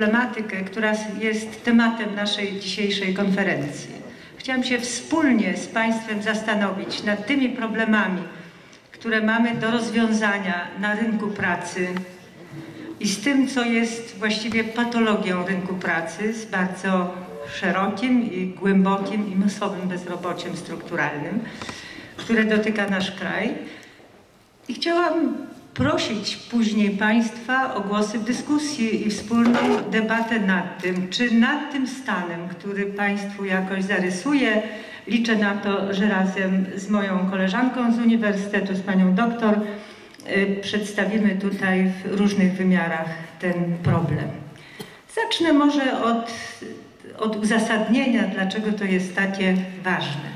problematykę, która jest tematem naszej dzisiejszej konferencji. Chciałam się wspólnie z Państwem zastanowić nad tymi problemami, które mamy do rozwiązania na rynku pracy i z tym, co jest właściwie patologią rynku pracy, z bardzo szerokim i głębokim i masowym bezrobociem strukturalnym, które dotyka nasz kraj. I chciałam prosić później Państwa o głosy w dyskusji i wspólną debatę nad tym, czy nad tym stanem, który Państwu jakoś zarysuje, liczę na to, że razem z moją koleżanką z uniwersytetu, z panią doktor, y, przedstawimy tutaj w różnych wymiarach ten problem. Zacznę może od, od uzasadnienia, dlaczego to jest takie ważne.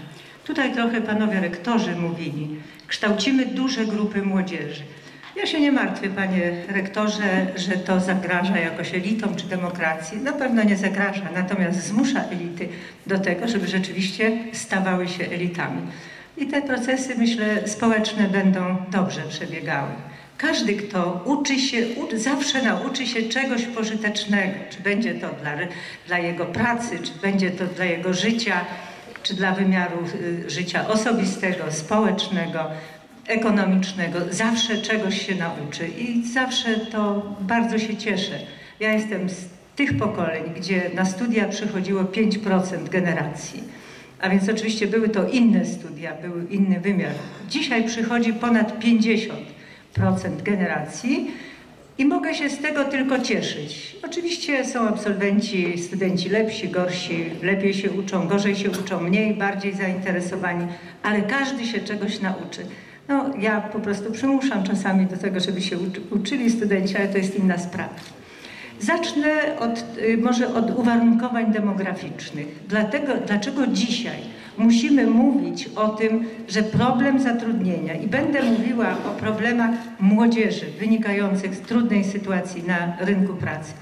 Tutaj trochę panowie rektorzy mówili, kształcimy duże grupy młodzieży. Ja się nie martwię, panie rektorze, że to zagraża jakoś elitom czy demokracji. Na pewno nie zagraża, natomiast zmusza elity do tego, żeby rzeczywiście stawały się elitami. I te procesy, myślę, społeczne będą dobrze przebiegały. Każdy, kto uczy się, zawsze nauczy się czegoś pożytecznego, czy będzie to dla, dla jego pracy, czy będzie to dla jego życia, czy dla wymiaru y, życia osobistego, społecznego, ekonomicznego, zawsze czegoś się nauczy i zawsze to bardzo się cieszę. Ja jestem z tych pokoleń, gdzie na studia przychodziło 5% generacji. A więc oczywiście były to inne studia, był inny wymiar. Dzisiaj przychodzi ponad 50% generacji i mogę się z tego tylko cieszyć. Oczywiście są absolwenci, studenci lepsi, gorsi, lepiej się uczą, gorzej się uczą, mniej, bardziej zainteresowani, ale każdy się czegoś nauczy. No, ja po prostu przymuszam czasami do tego, żeby się uczyli studenci, ale to jest inna sprawa. Zacznę od, y, może od uwarunkowań demograficznych. Dlatego, dlaczego dzisiaj musimy mówić o tym, że problem zatrudnienia i będę mówiła o problemach młodzieży wynikających z trudnej sytuacji na rynku pracy.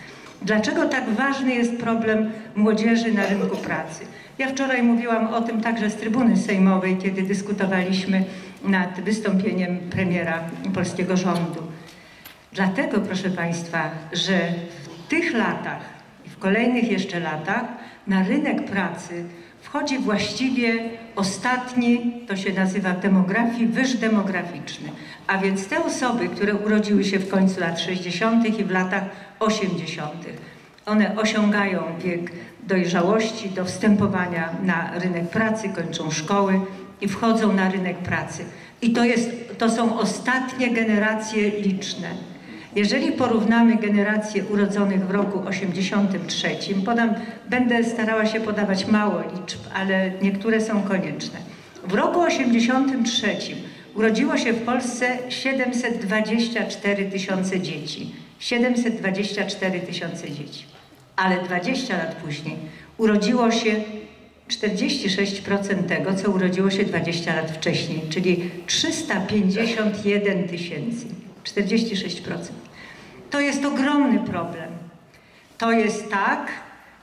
Dlaczego tak ważny jest problem młodzieży na rynku pracy? Ja wczoraj mówiłam o tym także z trybuny sejmowej, kiedy dyskutowaliśmy nad wystąpieniem premiera polskiego rządu. Dlatego, proszę Państwa, że w tych latach i w kolejnych jeszcze latach na rynek pracy wchodzi właściwie ostatni, to się nazywa demografii, wyż demograficzny. A więc te osoby, które urodziły się w końcu lat 60. i w latach 80. One osiągają wiek dojrzałości do wstępowania na rynek pracy, kończą szkoły i wchodzą na rynek pracy. I to, jest, to są ostatnie generacje liczne. Jeżeli porównamy generacje urodzonych w roku 83, podam, będę starała się podawać mało liczb, ale niektóre są konieczne. W roku 83 urodziło się w Polsce 724 tysiące dzieci. 724 tysiące dzieci. Ale 20 lat później urodziło się 46% tego, co urodziło się 20 lat wcześniej, czyli 351 tysięcy. 46%. To jest ogromny problem. To jest tak,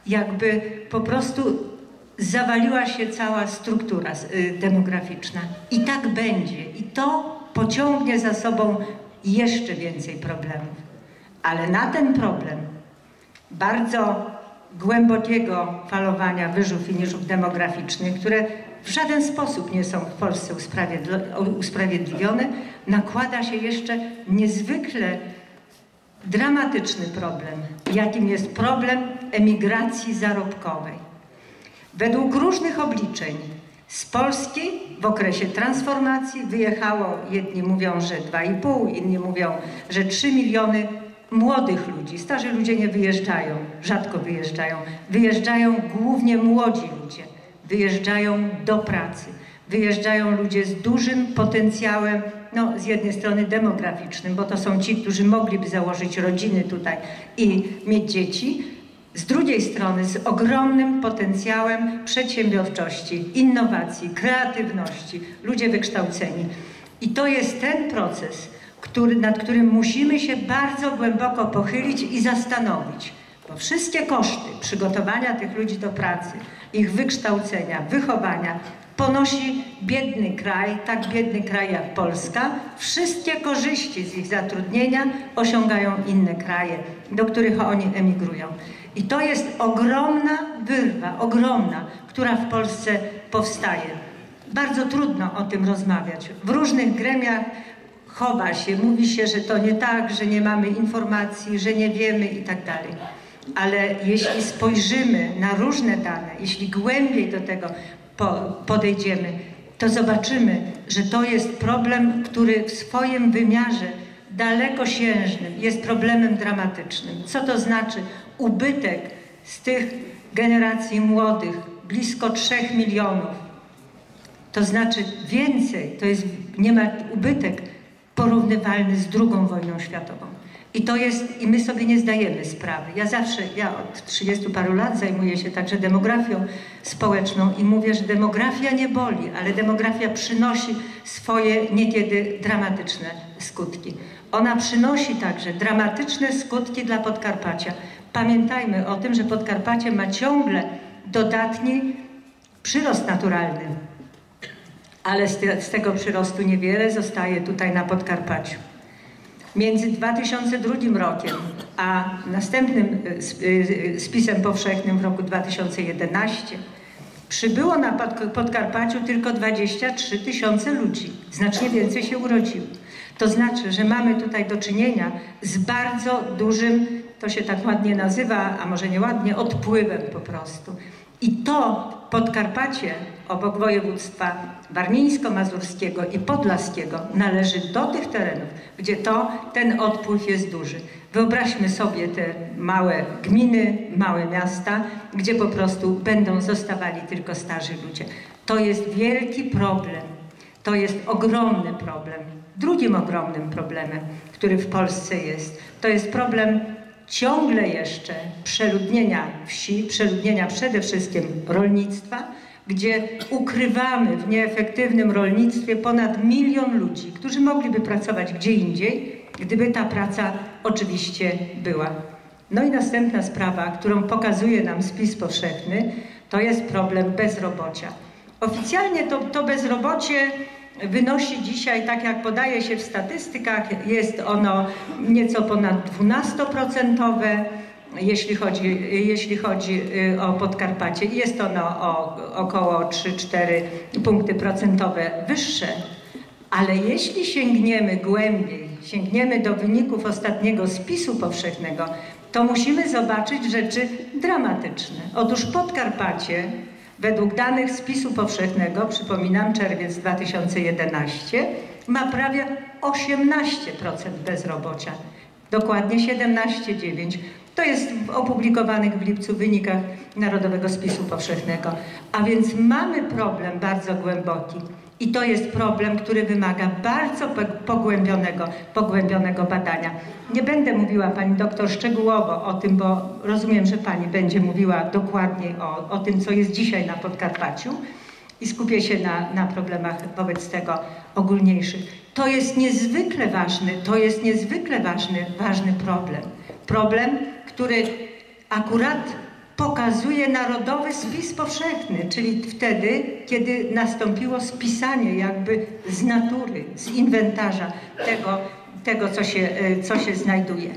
jakby po prostu zawaliła się cała struktura y, demograficzna. I tak będzie. I to pociągnie za sobą jeszcze więcej problemów. Ale na ten problem bardzo głębokiego falowania wyżów i niżów demograficznych, które w żaden sposób nie są w Polsce usprawiedliwione, nakłada się jeszcze niezwykle dramatyczny problem, jakim jest problem emigracji zarobkowej. Według różnych obliczeń z Polski w okresie transformacji wyjechało, jedni mówią, że 2,5, inni mówią, że 3 miliony młodych ludzi. Starzy ludzie nie wyjeżdżają, rzadko wyjeżdżają. Wyjeżdżają głównie młodzi ludzie. Wyjeżdżają do pracy. Wyjeżdżają ludzie z dużym potencjałem, no z jednej strony demograficznym, bo to są ci, którzy mogliby założyć rodziny tutaj i mieć dzieci, z drugiej strony z ogromnym potencjałem przedsiębiorczości, innowacji, kreatywności, ludzie wykształceni. I to jest ten proces, który, nad którym musimy się bardzo głęboko pochylić i zastanowić, bo wszystkie koszty przygotowania tych ludzi do pracy, ich wykształcenia, wychowania ponosi biedny kraj, tak biedny kraj jak Polska. Wszystkie korzyści z ich zatrudnienia osiągają inne kraje. do których oni emigrują. I to jest ogromna wyrwa, ogromna, która w Polsce powstaje. Bardzo trudno o tym rozmawiać. W różnych gremiach chowa się, mówi się, że to nie tak, że nie mamy informacji, że nie wiemy i tak dalej. Ale jeśli spojrzymy na różne dane, jeśli głębiej do tego podejdziemy, to zobaczymy, że to jest problem, który w swoim wymiarze dalekosiężnym jest problemem dramatycznym. Co to znaczy ubytek z tych generacji młodych, blisko 3 milionów. To znaczy więcej, to jest nie ma ubytek porównywalny z II wojną światową. I to jest, i my sobie nie zdajemy sprawy. Ja zawsze, ja od 30 paru lat zajmuję się także demografią społeczną i mówię, że demografia nie boli, ale demografia przynosi swoje niekiedy dramatyczne skutki. Ona przynosi także dramatyczne skutki dla Podkarpacia. Pamiętajmy o tym, że Podkarpacie ma ciągle dodatni przyrost naturalny, ale z, te, z tego przyrostu niewiele zostaje tutaj na Podkarpaciu. Między 2002 rokiem a następnym e, e, spisem powszechnym w roku 2011 przybyło na Podkarpaciu tylko 23 tysiące ludzi. Znacznie więcej się urodziło. To znaczy, że mamy tutaj do czynienia z bardzo dużym, to się tak ładnie nazywa, a może nieładnie, odpływem po prostu. I to Podkarpacie obok województwa warmińsko-mazurskiego i podlaskiego należy do tych terenów, gdzie to, ten odpływ jest duży. Wyobraźmy sobie te małe gminy, małe miasta, gdzie po prostu będą zostawali tylko starzy ludzie. To jest wielki problem. To jest ogromny problem. Drugim ogromnym problemem, który w Polsce jest, to jest problem ciągle jeszcze przeludnienia wsi, przeludnienia przede wszystkim rolnictwa, gdzie ukrywamy w nieefektywnym rolnictwie ponad milion ludzi, którzy mogliby pracować gdzie indziej, gdyby ta praca oczywiście była. No i następna sprawa, którą pokazuje nam spis powszechny, to jest problem bezrobocia. Oficjalnie to, to bezrobocie wynosi dzisiaj, tak jak podaje się w statystykach, jest ono nieco ponad 12%, jeśli chodzi, jeśli chodzi y, o Podkarpacie. Jest ono o około 3-4 punkty procentowe wyższe, ale jeśli sięgniemy głębiej, sięgniemy do wyników ostatniego spisu powszechnego, to musimy zobaczyć rzeczy dramatyczne. Otóż Podkarpacie Według danych spisu powszechnego, przypominam, czerwiec 2011, ma prawie 18% bezrobocia. Dokładnie 17,9%. To jest w opublikowanych w lipcu wynikach Narodowego Spisu Powszechnego. A więc mamy problem bardzo głęboki. I to jest problem, który wymaga bardzo pogłębionego, pogłębionego badania. Nie będę mówiła Pani doktor szczegółowo o tym, bo rozumiem, że Pani będzie mówiła dokładniej o, o tym, co jest dzisiaj na Podkarpaciu i skupię się na, na problemach wobec tego ogólniejszych. To jest niezwykle ważny, to jest niezwykle ważny, ważny problem. Problem, który akurat pokazuje narodowy spis powszechny, czyli wtedy, kiedy nastąpiło spisanie jakby z natury, z inwentarza tego, tego co, się, e, co się znajduje.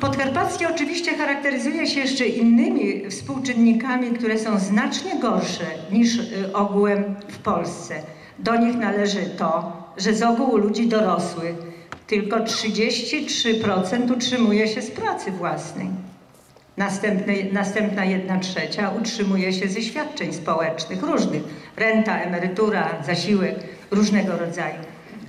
Podkarpackie oczywiście charakteryzuje się jeszcze innymi współczynnikami, które są znacznie gorsze niż e, ogółem w Polsce. Do nich należy to, że z ogółu ludzi dorosłych tylko 33% utrzymuje się z pracy własnej. Następny, następna jedna trzecia utrzymuje się ze świadczeń społecznych, różnych. Renta, emerytura, zasiłek różnego rodzaju.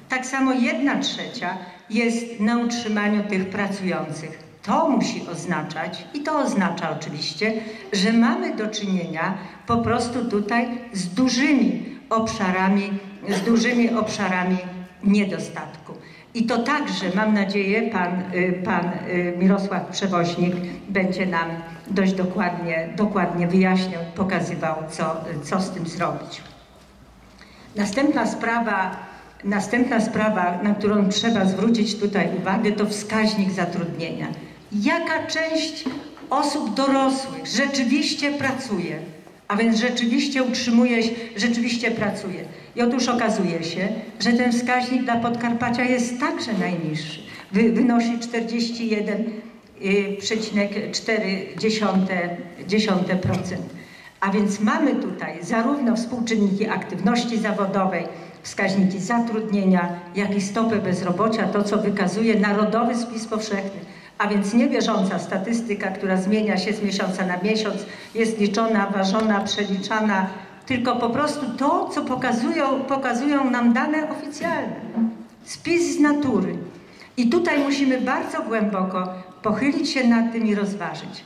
Tak samo jedna trzecia jest na utrzymaniu tych pracujących. To musi oznaczać, i to oznacza oczywiście, że mamy do czynienia po prostu tutaj z dużymi obszarami, z dużymi obszarami niedostatku. I to także, mam nadzieję, pan, y, pan y, Mirosław Przewoźnik będzie nam dość dokładnie, dokładnie wyjaśniał, pokazywał, co, co z tym zrobić. Następna sprawa, następna sprawa, na którą trzeba zwrócić tutaj uwagę, to wskaźnik zatrudnienia. Jaka część osób dorosłych rzeczywiście pracuje? A więc rzeczywiście utrzymuje się, rzeczywiście pracuje. I otóż okazuje się, że ten wskaźnik dla Podkarpacia jest także najniższy. Wy, wynosi 41 A więc mamy tutaj zarówno współczynniki aktywności zawodowej, wskaźniki zatrudnienia, jak i stopę bezrobocia, to co wykazuje Narodowy Spis Powszechny. A więc nie bieżąca statystyka, która zmienia się z miesiąca na miesiąc, jest liczona, ważona, przeliczana, tylko po prostu to, co pokazują, pokazują nam dane oficjalne. Spis z natury. I tutaj musimy bardzo głęboko pochylić się nad tym i rozważyć.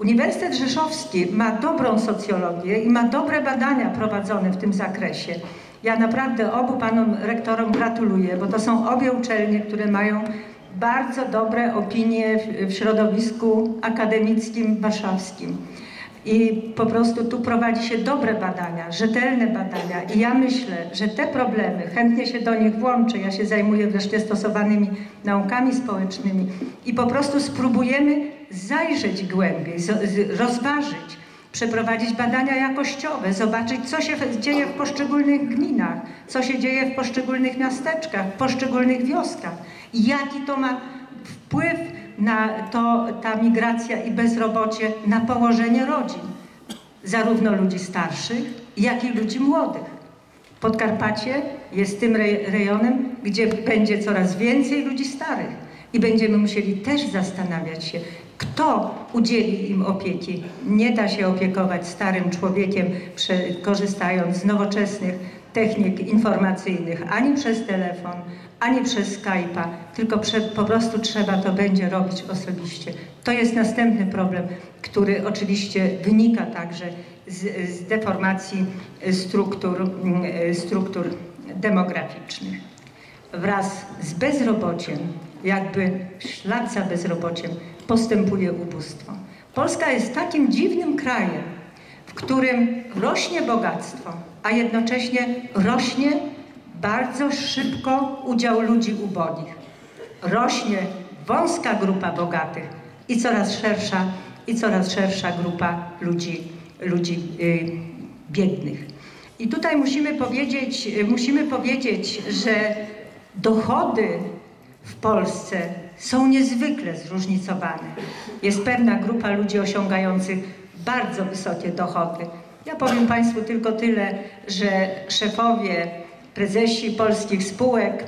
Uniwersytet Rzeszowski ma dobrą socjologię i ma dobre badania prowadzone w tym zakresie. Ja naprawdę obu panom rektorom gratuluję, bo to są obie uczelnie, które mają bardzo dobre opinie w, środowisku akademickim warszawskim. I po prostu tu prowadzi się dobre badania, rzetelne badania. I ja myślę, że te problemy, chętnie się do nich włączę, ja się zajmuję wreszcie stosowanymi naukami społecznymi i po prostu spróbujemy zajrzeć głębiej, rozważyć, przeprowadzić badania jakościowe, zobaczyć, co się dzieje w poszczególnych gminach, co się dzieje w poszczególnych miasteczkach, w poszczególnych wioskach jaki to ma wpływ na to, ta migracja i bezrobocie na położenie rodzin, zarówno ludzi starszych, jak i ludzi młodych. Podkarpacie jest tym rejonem, gdzie będzie coraz więcej ludzi starych i będziemy musieli też zastanawiać się, kto udzieli im opieki. Nie da się opiekować starym człowiekiem, korzystając z nowoczesnych technik informacyjnych, ani przez telefon, ani przez Skype'a, tylko po prostu trzeba to będzie robić osobiście. To jest następny problem, który oczywiście wynika także z, z deformacji struktur, struktur demograficznych. Wraz z bezrobociem, jakby ślad za bezrobociem, postępuje ubóstwo. Polska jest takim dziwnym krajem, w którym rośnie bogactwo, a jednocześnie rośnie bardzo szybko udział ludzi ubogich. Rośnie wąska grupa bogatych i coraz szersza, i coraz szersza grupa ludzi, ludzi yy, biednych. I tutaj musimy powiedzieć, musimy powiedzieć, że dochody w Polsce są niezwykle zróżnicowane. Jest pewna grupa ludzi osiągających bardzo wysokie dochody. Ja powiem Państwu tylko tyle, że szefowie, prezesi polskich spółek,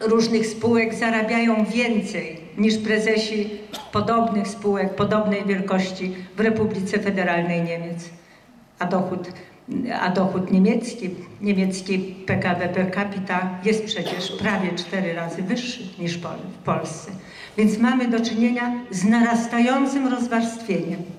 różnych spółek zarabiają więcej niż prezesi podobnych spółek, podobnej wielkości w Republice Federalnej Niemiec. A dochód a dochód niemiecki, niemiecki PKB per capita jest przecież prawie cztery razy wyższy niż w Polsce. Więc mamy do czynienia z narastającym rozwarstwieniem.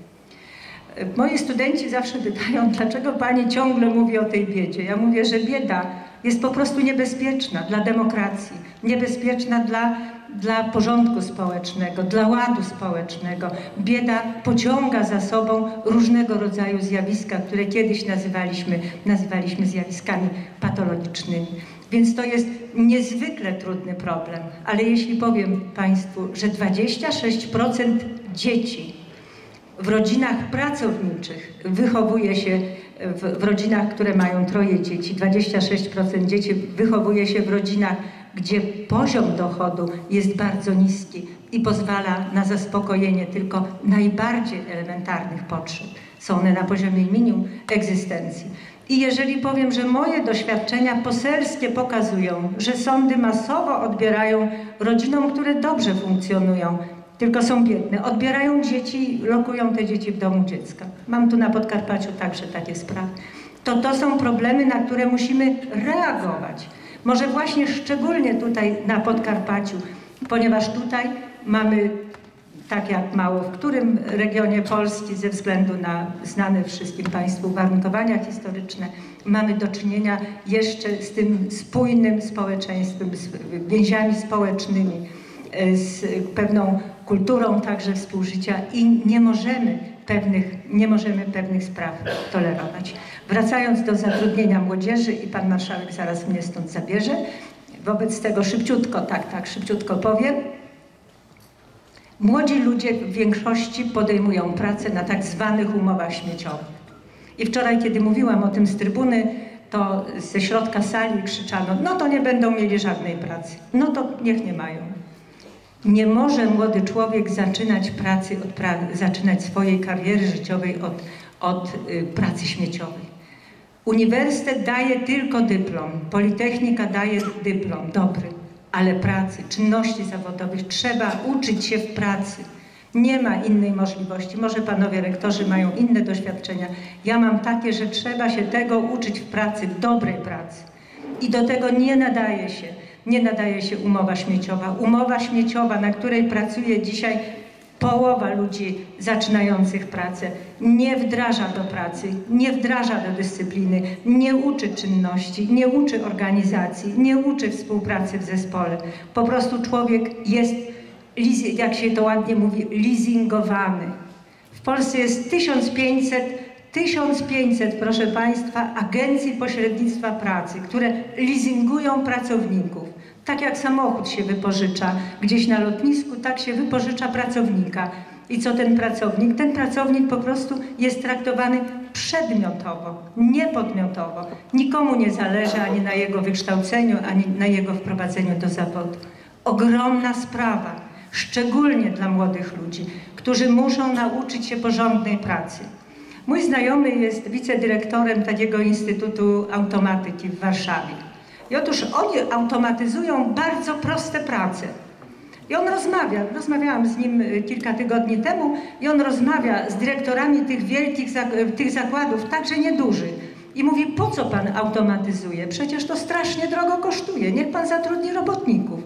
Moi studenci zawsze pytają, dlaczego pani ciągle mówi o tej biedzie. Ja mówię, że bieda jest po prostu niebezpieczna dla demokracji, niebezpieczna dla dla porządku społecznego, dla ładu społecznego. Bieda pociąga za sobą różnego rodzaju zjawiska, które kiedyś nazywaliśmy, nazywaliśmy zjawiskami patologicznymi. Więc to jest niezwykle trudny problem. Ale jeśli powiem Państwu, że 26% dzieci w rodzinach pracowniczych wychowuje się w, w rodzinach, które mają troje dzieci, 26% dzieci wychowuje się w rodzinach gdzie poziom dochodu jest bardzo niski i pozwala na zaspokojenie tylko najbardziej elementarnych potrzeb. Są one na poziomie minimum egzystencji. I jeżeli powiem, że moje doświadczenia poselskie pokazują, że sądy masowo odbierają rodzinom, które dobrze funkcjonują, tylko są biedne, odbierają dzieci, lokują te dzieci w domu dziecka. Mam tu na Podkarpaciu także takie sprawy. To to są problemy, na które musimy reagować. Może właśnie szczególnie tutaj na Podkarpaciu, ponieważ tutaj mamy, tak jak mało w którym regionie Polski, ze względu na znane wszystkim Państwu uwarunkowania historyczne, mamy do czynienia jeszcze z tym spójnym społeczeństwem, z więziami społecznymi, z pewną kulturą także współżycia i nie możemy pewnych, nie możemy pewnych spraw tolerować. Wracając do zatrudnienia młodzieży i pan marszałek zaraz mnie stąd zabierze, wobec tego szybciutko, tak, tak, szybciutko powiem. Młodzi ludzie w większości podejmują pracę na tak zwanych umowach śmieciowych. I wczoraj, kiedy mówiłam o tym z trybuny, to ze środka sali krzyczano, no to nie będą mieli żadnej pracy, no to niech nie mają. Nie może młody człowiek zaczynać pracy, od pra zaczynać swojej kariery życiowej od, od y, pracy śmieciowej. Uniwersytet daje tylko dyplom, Politechnika daje dyplom, dobry, ale pracy, czynności zawodowych trzeba uczyć się w pracy. Nie ma innej możliwości. Może panowie rektorzy mają inne doświadczenia. Ja mam takie, że trzeba się tego uczyć w pracy, dobrej pracy. I do tego nie nadaje się, nie nadaje się umowa śmieciowa. Umowa śmieciowa, na której pracuje dzisiaj połowa ludzi zaczynających pracę, nie wdraża do pracy, nie wdraża do dyscypliny, nie uczy czynności, nie uczy organizacji, nie uczy współpracy w zespole. Po prostu człowiek jest jak się to ładnie mówi, leasingowany. W Polsce jest 1500, 1500, proszę Państwa, agencji pośrednictwa pracy, które leasingują pracowników. Tak jak samochód się wypożycza gdzieś na lotnisku, tak się wypożycza pracownika. I co ten pracownik? Ten pracownik po prostu jest traktowany przedmiotowo, nie podmiotowo. Nikomu nie zależy ani na jego wykształceniu, ani na jego wprowadzeniu do zawodu. Ogromna sprawa szczególnie dla młodych ludzi, którzy muszą nauczyć się porządnej pracy. Mój znajomy jest wicedyrektorem takiego Instytutu Automatyki w Warszawie. I otóż oni automatyzują bardzo proste prace. I on rozmawia, rozmawiałam z nim y, kilka tygodni temu, i on rozmawia z dyrektorami tych wielkich tych zakładów, także niedużych. I mówi, po co pan automatyzuje? Przecież to strasznie drogo kosztuje, niech pan zatrudni robotników.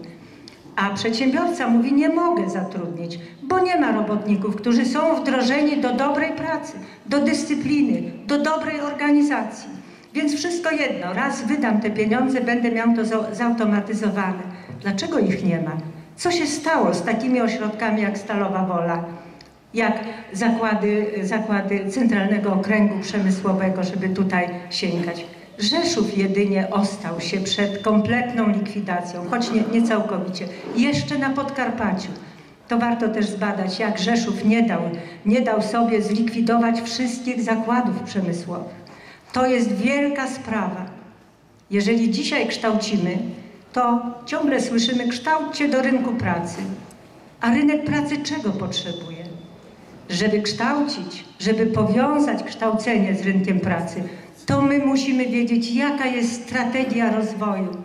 A przedsiębiorca mówi, nie mogę zatrudnić, bo nie ma robotników, którzy są wdrożeni do dobrej pracy, do dyscypliny, do dobrej organizacji. Więc wszystko jedno, raz wydam te pieniądze, będę miał to zautomatyzowane. Dlaczego ich nie ma? Co się stało z takimi ośrodkami jak Stalowa Wola, jak zakłady, zakłady Centralnego Okręgu Przemysłowego, żeby tutaj sięgać? Rzeszów jedynie ostał się przed kompletną likwidacją, choć nie, nie całkowicie. Jeszcze na Podkarpaciu. To warto też zbadać, jak Rzeszów nie dał, nie dał sobie zlikwidować wszystkich zakładów przemysłowych. To jest wielka sprawa. Jeżeli dzisiaj kształcimy, to ciągle słyszymy kształcie do rynku pracy. A rynek pracy czego potrzebuje? Żeby kształcić, żeby powiązać kształcenie z rynkiem pracy, to my musimy wiedzieć, jaka jest strategia rozwoju,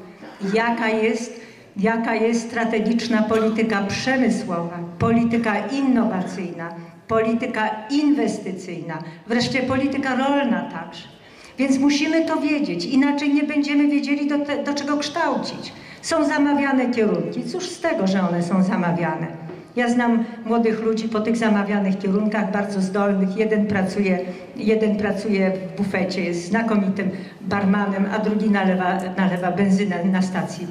jaka jest, jaka jest strategiczna polityka przemysłowa, polityka innowacyjna, polityka inwestycyjna, wreszcie polityka rolna także. Więc musimy to wiedzieć, inaczej nie będziemy wiedzieli, do, te, do czego kształcić. Są zamawiane kierunki. Cóż z tego, że one są zamawiane? Ja znam młodych ludzi po tych zamawianych kierunkach, bardzo zdolnych. Jeden pracuje, jeden pracuje w bufecie, jest znakomitym barmanem, a drugi nalewa, nalewa benzynę na stacji,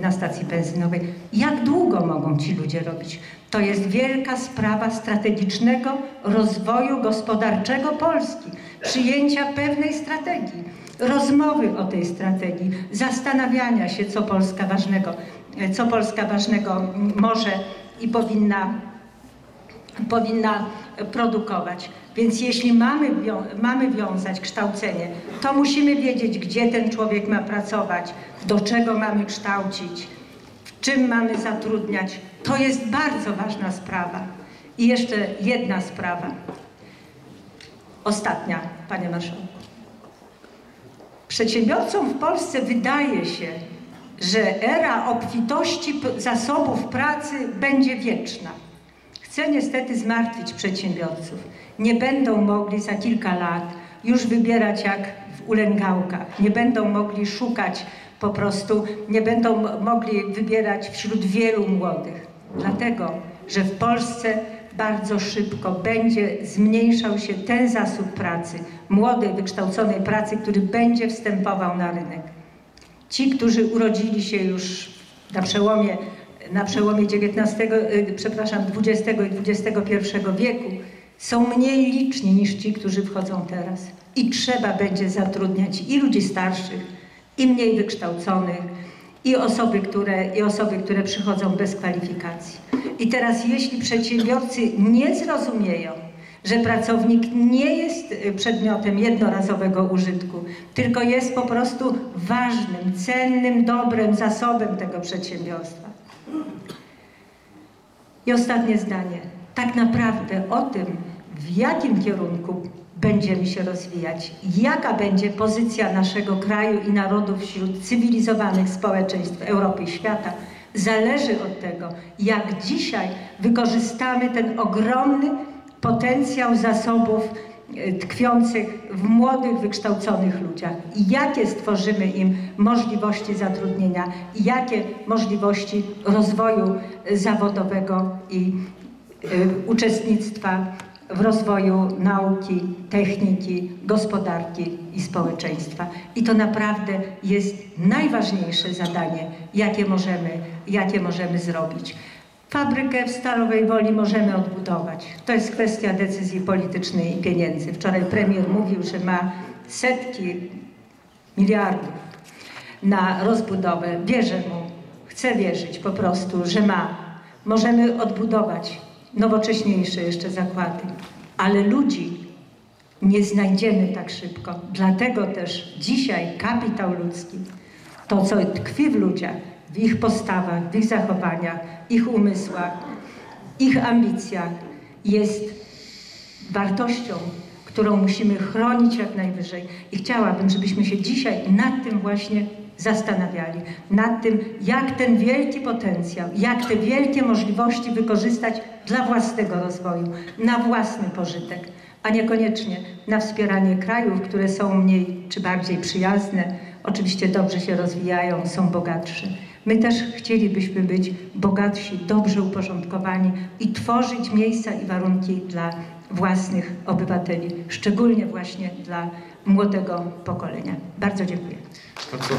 na stacji benzynowej. Jak długo mogą ci ludzie robić? To jest wielka sprawa strategicznego rozwoju gospodarczego Polski, przyjęcia pewnej strategii, rozmowy o tej strategii, zastanawiania się, co Polska ważnego, co Polska ważnego może i powinna, powinna produkować. Więc jeśli mamy, mamy wiązać kształcenie, to musimy wiedzieć, gdzie ten człowiek ma pracować, do czego mamy kształcić, w czym mamy zatrudniać. To jest bardzo ważna sprawa. I jeszcze jedna sprawa. Ostatnia, panie marszałku. Przedsiębiorcom w Polsce wydaje się, że era obfitości zasobów pracy będzie wieczna. Chcę niestety zmartwić przedsiębiorców. Nie będą mogli za kilka lat już wybierać jak w ulęgałkach. Nie będą mogli szukać po prostu, nie będą mogli wybierać wśród wielu młodych. Dlatego, że w Polsce bardzo szybko będzie zmniejszał się ten zasób pracy, młodej, wykształconej pracy, który będzie wstępował na rynek. Ci, którzy urodzili się już na przełomie, na przełomie XIX, y, przepraszam, XX i XXI wieku, są mniej liczni niż ci, którzy wchodzą teraz. I trzeba będzie zatrudniać i ludzi starszych, i mniej wykształconych, i osoby, które, i osoby, które przychodzą bez kwalifikacji. I teraz, jeśli przedsiębiorcy nie zrozumieją, że pracownik nie jest y, przedmiotem jednorazowego użytku, tylko jest po prostu ważnym, cennym, dobrym zasobem tego przedsiębiorstwa. I ostatnie zdanie. Tak naprawdę o tym, w jakim kierunku będziemy się rozwijać, jaka będzie pozycja naszego kraju i narodu wśród cywilizowanych społeczeństw Europy i świata, zależy od tego, jak dzisiaj wykorzystamy ten ogromny potencjał zasobów e, tkwiących w młodych, wykształconych ludziach. I jakie stworzymy im możliwości zatrudnienia i jakie możliwości rozwoju zawodowego i y, uczestnictwa w rozwoju nauki, techniki, gospodarki i społeczeństwa. I to naprawdę jest najważniejsze zadanie, jakie możemy, jakie możemy zrobić. Fabrykę w Stalowej Woli możemy odbudować. To jest kwestia decyzji politycznej i pieniędzy. Wczoraj premier mówił, że ma setki miliardów na rozbudowę. Wierzę mu, chcę wierzyć po prostu, że ma. Możemy odbudować nowocześniejsze jeszcze zakłady, ale ludzi nie znajdziemy tak szybko. Dlatego też dzisiaj kapitał ludzki, to co tkwi w ludziach, w ich postawach, w ich zachowaniach, ich umysłach, ich ambicjach, jest wartością, którą musimy chronić jak najwyżej. I chciałabym, żebyśmy się dzisiaj nad tym właśnie zastanawiali. Nad tym, jak ten wielki potencjał, jak te wielkie możliwości wykorzystać dla własnego rozwoju, na własny pożytek, a niekoniecznie na wspieranie krajów, które są mniej czy bardziej przyjazne, oczywiście dobrze się rozwijają, są bogatsze. My też chcielibyśmy być bogatsi, dobrze uporządkowani i tworzyć miejsca i warunki dla własnych obywateli, szczególnie właśnie dla młodego pokolenia. Bardzo dziękuję. Bardzo.